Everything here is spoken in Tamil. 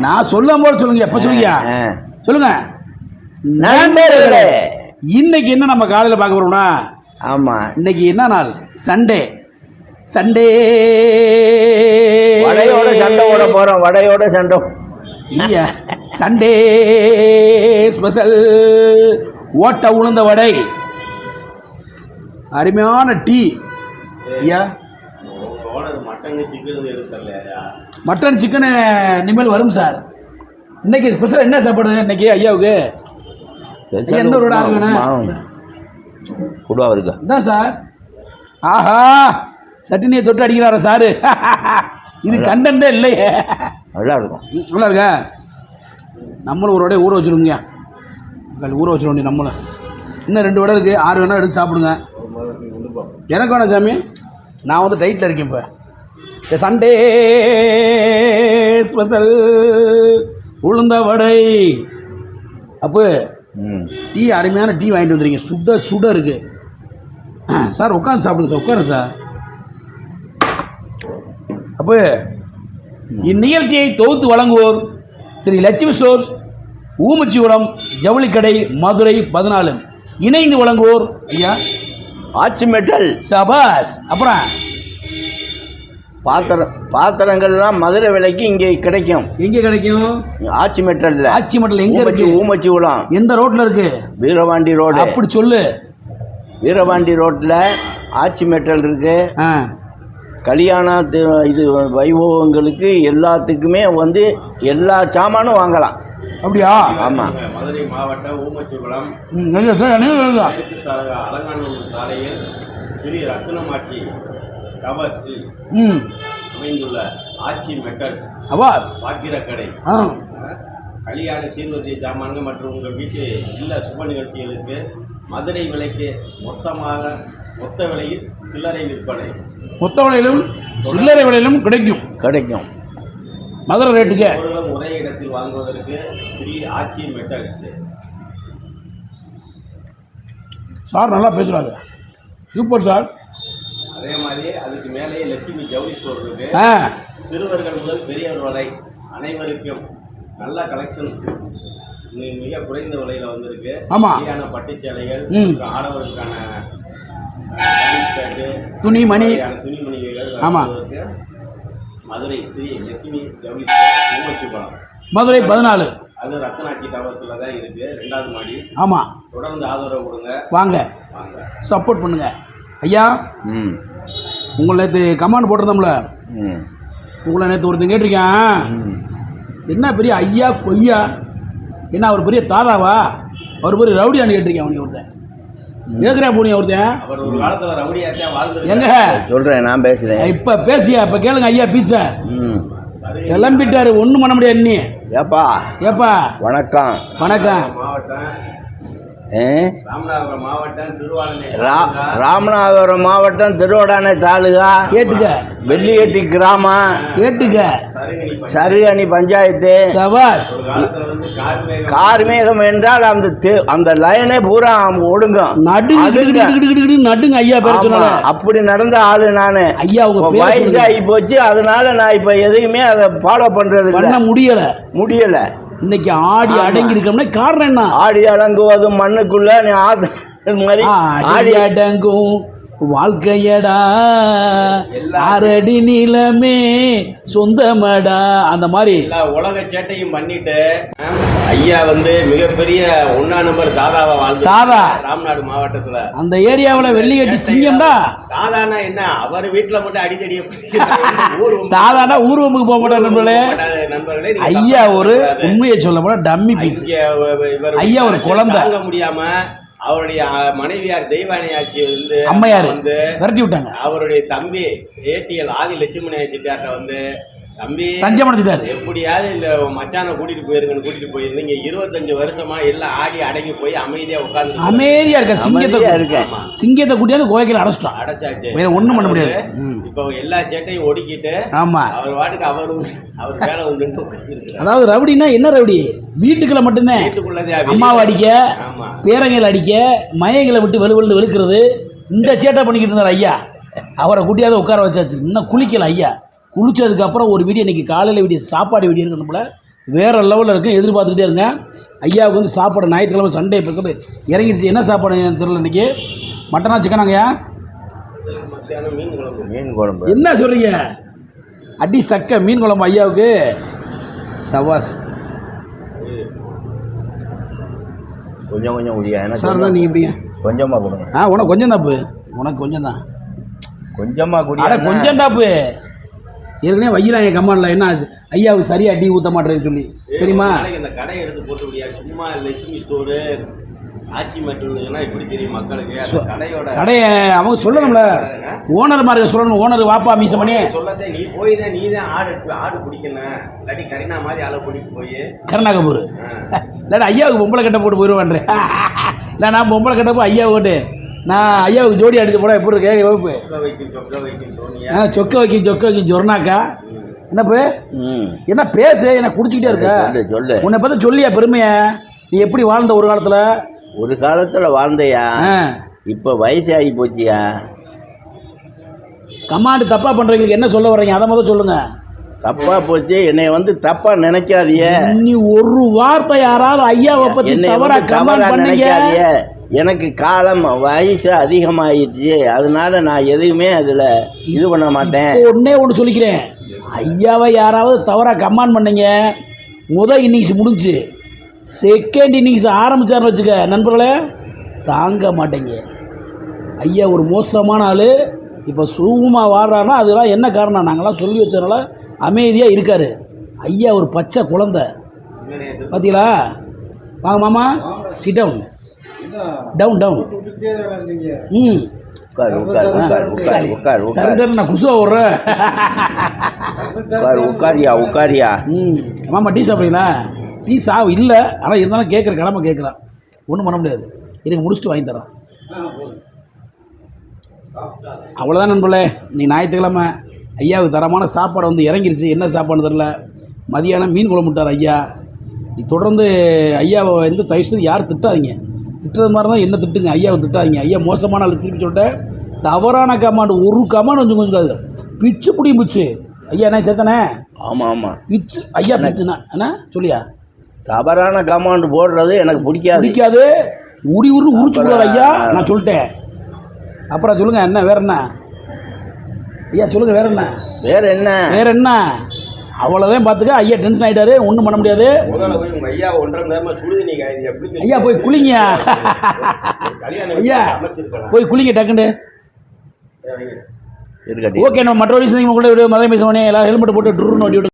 நான் சொல்லும் போது சொல்லுங்க எப்போ சொல்லுங்க. சொல்லுங்க. நண்பர்களே. இன்னைக்கு என்ன நம்ம காலையில் பார்க்க போறோம்னா? ஆமா. இன்னைக்கு என்ன நாள்? சண்டே. சண்டே. வடையோட சண்டை ஓட போறோம் வடையோட சண்டை. இல்லையா? Sunday special. ஓட்ட உளுந்த வடை. அருமையான டீ. ஐயா மட்டன் சிக்கனு இனிமேல் வரும் சார். இன்னைக்கு ஸ்பெஷல் என்ன சாப்பாடு இன்னைக்கு ஐயாவுக்கு? வடை ஆளுங்கண்ணே. குடுவா இருக்கா இதான் சார். ஆஹா சட்டினியை தொட்டு அடிக்கிறாரா சாரு? இது கண்டே இல்லையே. நல்லா இருக்கும். நல்லா இருக்கா? நம்மளும் ஒரு வடையை ஊற வச்சிருங்க ஊற வச்சிட வேண்டிய நம்மளும். இன்னும் ரெண்டு வடை இருக்குது ஆறு வேணா எடுத்து சாப்பிடுங்க. எனக்கு வேணாம் சாமி. நான் வந்து டைட்டில் இருக்கேன் இப்போ. இந்த சண்டே ஸ்பெஷல் உளுந்த வடை அப்போ டீ அருமையான டீ வாங்கிட்டு வந்துருங்க சுட சுட இருக்கு. சார் உட்காந்து சாப்பிடுங்க சார் உட்காருங்க சார். அப்போ இந்நிகழ்ச்சியை தொகுத்து வழங்குவோர் ஸ்ரீ லட்சுமி ஸ்டோர்ஸ் ஊமச்சிகுளம் ஜவுளிக்கடை மதுரை பதினாலு. இணைந்து வழங்குவோர் ஐயா. ஆச்சி மெட்டல். சபாஸ் அப்புறம் பாத்திரம் பாத்திரங்கள்லாம் மதுரை விலைக்கு இங்கே கிடைக்கும். எங்கே கிடைக்கும்? ஆச்சி மெட்டல்ல. ஆச்சி மட்டல் எங்க இருக்கு? ஊமச்சி குளம் எந்த ரோட்ல இருக்கு? வீரபாண்டி ரோடு. அப்படி சொல்லு. வீரபாண்டி ரோட்டில் ஆச்சி மெட்டல் இருக்கு. கல்யாண இது வைபவங்களுக்கு எல்லாத்துக்குமே வந்து எல்லா சாமானும் வாங்கலாம். அப்படியா? ஆமாம் மதுரை மாவட்டம் ஊமச்சிகுளம் அலங்காநல்லூர் சாலையில் ஸ்ரீ ரத்னமாட்சி கவர்ஸ் ம். அமைந்துள்ள ஆச்சி மெட்டல்ஸ் அபாஸ் பாக்கிரக்கடை. ஆ. கல்யாண சீர்வரிசை ஜாமான்கள் மற்றும் உங்கள் வீட்டு இல்ல சுப நிகழ்ச்சிகளுக்கு மதுரை விலைக்கு மொத்தமாக மொத்த விலையில் சில்லறை விற்பனை. மொத்த விலையிலும் சில்லறை விலையிலும் கிடைக்கும். கிடைக்கும். மதுரை ரேட்டுக்கு. ஒரே இடத்தில் வாங்குவதற்கு ஸ்ரீ ஆச்சி மெட்டல்ஸ் சார் நல்லா பேசுகிறாரு சூப்பர் சார். அதே மாதிரி அதுக்கு மேலே லட்சுமி ஜவுளி ஸ்டோர் இருக்கு. சிறுவர்கள் முதல் பெரியவர் வரை அனைவருக்கும் நல்ல கலெக்ஷன் மிக குறைந்த விலையில வந்திருக்கு. ஆமா. சரியான பட்டு சேலைகள் ம். மற்றும் ஆடவருக்கான அஹ், jeans pant, துணி மணி. வகையான துணிமணிகள் ஆமா. மதுரை ஸ்ரீ லட்சுமி ஜவுளி ஸ்டோர் மதுரை பதினாலு. அது ரத்தனாட்சி டவர்ஸ்ல தான் இருக்கு. ரெண்டாவது மாடி. ஆமாம் தொடர்ந்து ஆதரவு கொடுங்க. வாங்க. வாங்க. சப்போர்ட் பண்ணுங்க. ஐயா. ம். உங்களை நேற்று கமாண்ட் போட்டிருந்தோம்ல. ம். உங்களை நேற்று ஒருத்தன் கேட்டிருக்கேன். என்ன பெரிய ஐயா கொய்யா என்ன அவர் பெரிய தாதாவா? அவர் பெரிய ரவுடியான்னு கேட்டிருக்கேன் அவனை ஒருத்தன். கேட்குறேன் போனி ஒருத்தன்? அவர் ஒரு காலத்துல ரவுடியாத்தான் வாழ்ந்து எங்க? சொல்கிறேன் நான் பேசுகிறேன் இப்போ பேசியா? இப்போ கேளுங்க ஐயா பீச்சை. ம். கிளம்பிட்டாரு ஒன்றும் பண்ண முடியாது நீ. ஏப்பா. ஏப்பா. வணக்கம். வணக்கம். ராமநாதபுரம் மாவட்டம் திருவாரூர் ரா ராமநாதபுரம் மாவட்டம் திருவடானை தாலுகா. கேட்டுக்க. வெள்ளியட்டி கிராமம் கேட்டுக்க. சருகணி பஞ்சாயத்து. சபாஸ் கார்மேகம் என்றால் அந்த தெ- அந்த லைனே பூரா ஒடுங்கும். நடுங்க ஐயா அப்படி நடந்த ஆளு நானு. ஐயா உங்க வயசாகி போச்சு அதனால நான் இப்ப எதையுமே அதை ஃபாலோ பண்றது இல்ல. பண்ண முடியல. முடியல. இன்னைக்கு ஆடி ஆமா. அடங்கி இருக்கோம்னா காரணம் என்ன ஆடி அலங்குவது மண்ணுக்குள்ள நீ ஆடி அடங்கும் வாழ்க்கையடா ஆறடி நீளமே சொந்தமடா அந்த மாதிரி. உலக சேட்டையும் பண்ணிட்டு ஐயா வந்து மிகப்பெரிய ஒன்னா நம்பர் தாதாவா வாழ்ந்து தாதா. ராமநாடு மாவட்டத்துல. அந்த ஏரியாவில் வெள்ளியட்டி சிங்கம்டா. தாதானா என்ன? அவர் வீட்டுல மட்டும் அடித்தடிய தாதாடா ஊர்வமுக்கு போக மாட்டார் நண்பர்களே. நண்பர்களே ஐயா ஒரு. உண்மையை சொல்ல போனா டம்மி பீஸ். ஐயா ஒரு குழந்தை. முடியாம அவருடைய மனைவியார் தெய்வானை ஆட்சி வந்து அம்மையாரு வந்து விரட்டி விட்டாங்க. அவருடைய தம்பி ஏடிஎல் ஆதி லட்சுமண சித்தார்ட்ட வந்து தம்பி தஞ்சம் அடைஞ்சிட்டாரு எப்படியாவது இந்த மச்சானை கூட்டிட்டு போயிருங்கன்னு கூட்டிட்டு போயிருந்தீங்க இருபத்தஞ்சு வருஷமா எல்லாம் ஆடி அடங்கி போய் அமைதியா உட்கார்ந்து அமைதியா இருக்க சிங்கத்தை. ஆமா. சிங்கத்தை கூட்டியாந்து கோவைக்கில் அடைச்சிட்டான் அடைச்சாச்சு. வேற ஒண்ணும் பண்ண முடியாது. இப்போ எல்லா சேட்டையும் ஒடுக்கிட்டு ஆமா. அவர் வாட்டுக்கு அவரும் அவர் வேலை உண்டு. அதாவது ரவுடினா என்ன ரவுடி? வீட்டுக்குள்ள மட்டும்தான். அம்மாவை அடிக்க பேரங்களை அடிக்க மயங்களை விட்டு வெளு வெளு வெளுக்கிறது. இந்த சேட்டை பண்ணிக்கிட்டு இருந்தார் ஐயா. அவரை கூட்டியாவது உட்கார வச்சாச்சு. இன்னும் குளிக்கல ஐயா. குளிச்சதுக்கு அப்புறம் ஒரு வீடியோ இன்னைக்கு காலையில் வீடியோ சாப்பாடு வீடியோ இருக்கணும்ல வேறு லெவலில் இருக்கும் எதிர்பார்த்துக்கிட்டே இருங்க ஐயாவுக்கு வந்து சாப்பாடு ஞாயிற்றுக்கிழமை சண்டே ஸ்பெஷல் இறங்கிடுச்சு என்ன சாப்பாடு தெரியல இன்றைக்கி மட்டனா சிக்கனாங்கய்யா மீன் குழம்பு மீன் குழம்பு. என்ன சொல்கிறீங்க அடி சக்க மீன் குழம்பு ஐயாவுக்கு. சவாஸ். கொஞ்சம் கொஞ்சம் எனக்கு சார் தான் நீங்கள் எப்படிங்க? கொஞ்சமாக கொடுங்க. ஆ உனக்கு கொஞ்சம் தாப்பு. உனக்கு கொஞ்சம் தான். கொஞ்சமாக குடியா கொஞ்சம் தாப்பு. ஏற்கனவே வையிறாங்க கம்மாண்டில் என்ன ஆச்சு? ஐயாவுக்கு சரியாக டீ ஊற்ற மாட்டேன்னு சொல்லி. தெரியுமா? இந்த கடை எடுத்து போட்டு விடியா சும்மா லட்சுமி ஸ்டோரு ஆச்சி மட்டும்னா இப்படி தெரியும் மக்களுக்கு? கடையோட கடையை அவங்க சொல்லணும்ல. ஓனர் மாதிரி சொல்லணும் ஓனர் வாப்பா மீச பண்ணி. சொல்லத்தே நீ போய் தான் நீ தான் ஆடு ஆடு பிடிக்கணும். இல்லாட்டி கரீனா மாதிரி ஆளை கூட்டிட்டு போய். கருணா கபூர். இல்லாட்டி ஐயாவுக்கு பொம்பளை கட்ட போட்டு போயிடுவான்றேன் இல்லை நான் பொம்பளை கட்ட போய் ஐயா போட்டு நான் ஐயாவுக்கு ஜோடி அடிச்சு போட எப்படி இருக்கு? வகுப்பு. சொக்க வைக்கும் சொக்க வைக்கும் சோனியா ஆ சொக்க வைக்கும் சொக்க வைக்கும் சொன்னாக்கா? என்ன பே? ம். என்ன பேசு என்ன குடிச்சிக்கிட்டே இருக்க? சொல்லு சொல்லு உன்னை பற்றி சொல்லியா பெருமைய? நீ எப்படி வாழ்ந்த ஒரு காலத்தில்? ஒரு காலத்தில் வாழ்ந்தையா? ஆ. இப்போ வயசாகி போச்சியா? கமாண்டு தப்பாக பண்ணுறவங்களுக்கு என்ன சொல்ல வர்றீங்க? அதை முதல் சொல்லுங்கள் தப்பாக போச்சு என்னை வந்து தப்பாக நினைக்காதியே நீ ஒரு வார்த்தை யாராவது ஐயாவை பற்றி என்னை தவறா வந்து கமெண்ட் நினைக்காதியே எனக்கு காலம் வயசு அதிகமாயிடுச்சு. அதனால நான் எதுவுமே அதில் இது பண்ண மாட்டேன். ஒன்னே ஒன்று சொல்லிக்கிறேன். ஐயாவை யாராவது தவறாக கமெண்ட் பண்ணீங்க? முத இன்னிங்ஸ் முடிஞ்சு. செகண்ட் இன்னிங்ஸ் ஆரம்பிச்சாருன்னு வச்சுக்க நண்பர்களே தாங்க மாட்டேங்க. ஐயா ஒரு மோசமான ஆள். இப்போ சுகமாக வாடுறாருன்னா அதெல்லாம் என்ன காரணம்? நாங்களாம் சொல்லி வச்சதுனால அமைதியாக இருக்கார். ஐயா ஒரு பச்சை குழந்தை. பார்த்தீங்களா வாங்க மாமா சிட் டவுன் டவுன் டவுன் ம். உட்கார் உட்கார் உட்கார் உட்கார் உட்கார் உட்கார். நான் குசுவா விட்றேன் உட்கார் உட்காரியா உட்காரியா. ம். மாமா டீ சாப்பிட்றீங்களா? டீ சா இல்லை ஆனால் இருந்தாலும் கேட்குற கடமை கேட்குறான் ஒன்றும் பண்ண முடியாது. எனக்கு முடிச்சுட்டு வாங்கி தரேன் அவ்வளோதான் நண்பர்களே. நீ ஞாயிற்றுக்கிழமை ஐயாவுக்கு தரமான சாப்பாடு வந்து இறங்கிருச்சு. என்ன சாப்பாடுன்னு தெரில மதியானம் மீன் குழம்பு விட்டார் ஐயா. நீ தொடர்ந்து ஐயாவை வந்து தயவு செய்து யாரும் திட்டாதீங்க. திட்டுறது மாதிரி தான் என்ன திட்டுங்க? ஐயாவை திட்டாதீங்க. ஐயா மோசமான ஆள். திருப்பி சொல்லிட்டேன். தவறான கமாண்டு ஒரு கமாண்ட் கொஞ்சம் கொஞ்சம் பிச்சு பிடியும் பிச்சு. ஐயா என்ன சேத்தனே? ஆமாம் ஆமாம் பிச்சு. ஐயா பிச்சுனா. என்ன? சொல்லியா? தவறான கமாண்டு போடுறது எனக்கு பிடிக்காது. பிடிக்காது. உரி உருன்னு உரிச்சு விடுவார் ஐயா. நான் சொல்லிட்டேன். அப்புறம் சொல்லுங்க என்ன வேற என்ன? ஐயா சொல்லுங்க வேற என்ன? வேற என்ன? வேற என்ன? அவ்வளோதான் பார்த்துக்க ஐயா டென்ஷன் ஆகிட்டாரு ஒன்றும் பண்ண முடியாது. முதல்ல போய் உங்க ஐயா ஒன்றரை ஐயா போய் குளிங்க. ஐயா போய் குளிங்க டக்குண்டு ஓகே நம்ம மற்றொரு விஷயம் கூட மதம் பேசுவோனே எல்லாரும் ஹெல்மெட் போட்டு ட்ரூன்னு விட்டு